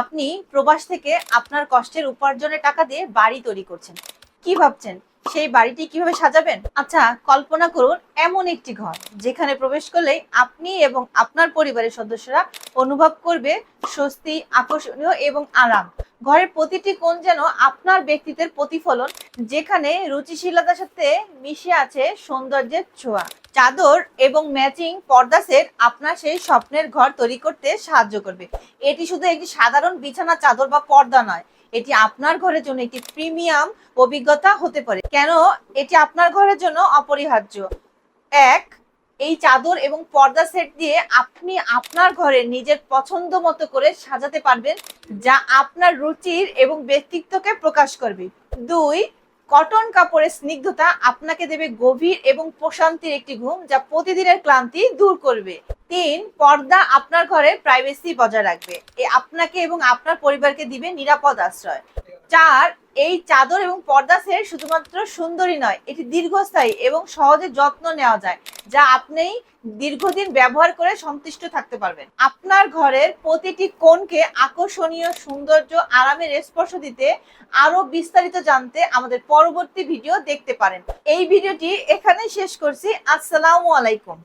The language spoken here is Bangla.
আপনি প্রবাস থেকে আপনার কষ্টের উপার্জনের টাকা দিয়ে বাড়ি তৈরি করছেন। কি ভাবছেন? সেই বাড়িটি কীভাবে সাজাবেন? আচ্ছা কল্পনা করুন, এমন একটি ঘর, যেখানে প্রবেশ করলেই আপনি এবং আপনার পরিবারের সদস্যরা অনুভব করবে স্বস্তি, আকর্ষণীয় এবং আরাম। ঘরের প্রতিটি কোণ যেন আপনার ব্যক্তিত্বের প্রতিফলন, যেখানে রুচিশীলতার সাথে মিশে আছে সৌন্দর্যের ছোঁয়া। চাদর এবং ম্যাচিং পর্দা সেট আপনার সেই স্বপ্নের ঘর তৈরি করতে সাহায্য করবে। এটি শুধু একটি সাধারণ বিছানা, চাদর বা পর্দা নয়, এটি আপনার ঘরের জন্য একটি প্রিমিয়াম অভিজ্ঞতা হতে পারে। কেন? এটি আপনার ঘরের জন্য অপরিহার্য। এক এই চাদর এবং পর্দা সেট দিয়ে আপনি আপনার ঘরে নিজের পছন্দ মতো করে সাজাতে পারবেন, যা আপনার রুচির এবং ব্যক্তিত্বকে প্রকাশ করবে। দুই, কটন কাপড়ের স্নিগ্ধতা আপনাকে দেবে গভীর এবং প্রশান্তির একটি ঘুম, যা প্রতিদিনের ক্লান্তি দূর করবে। তিন, পর্দা আপনার ঘরে প্রাইভেসি বজায় রাখবে। এ আপনাকে এবং আপনার পরিবারকে দিবে নিরাপদ আশ্রয়। চার, এই চাদর এবং পর্দা সেট শুধুমাত্র সুন্দরী নয়, এটি দীর্ঘস্থায়ী এবং সহজে যত্ন নেওয়া যায়, যা আপনি দীর্ঘদিন ব্যবহার করে সন্তুষ্ট থাকতে পারবেন। আপনার ঘরের প্রতিটি কোণকে আকর্ষণীয় সৌন্দর্য আরামের স্পর্শ দিতে আরও বিস্তারিত জানতে আমাদের পরবর্তী ভিডিও দেখতে পারেন। এই ভিডিওটি এখানে শেষ করছি। আসসালামু আলাইকুম।